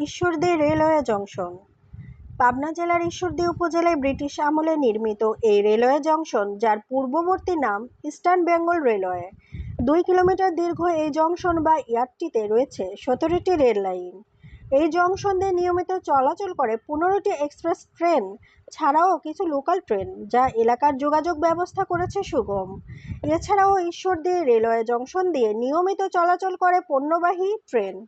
Ishwardi railway junction. Pabna জেলার ঈশ্বরদী উপজেলায় British আমলে নির্মিত এই রেলওয়ে জংশন, যার পূর্ববর্তী নাম ইস্টার্ন বেঙ্গল রেলওয়ে। দুই কিলোমিটার দীর্ঘ এই জংশন বা ইয়ারটিতে রয়েছে সতেরোটি রেল লাইন। এই জংশন দিয়ে নিয়মিত চলাচল করে পনেরোটি এক্সপ্রেস ট্রেন, ছাড়াও কিছু লোকাল ট্রেন, যা এলাকার যোগাযোগ ব্যবস্থা করেছে সুগম। এছাড়াও ঈশ্বরদী রেলওয়ে জংশন দিয়ে নিয়মিত চলাচল করে পণ্যবাহী ট্রেন।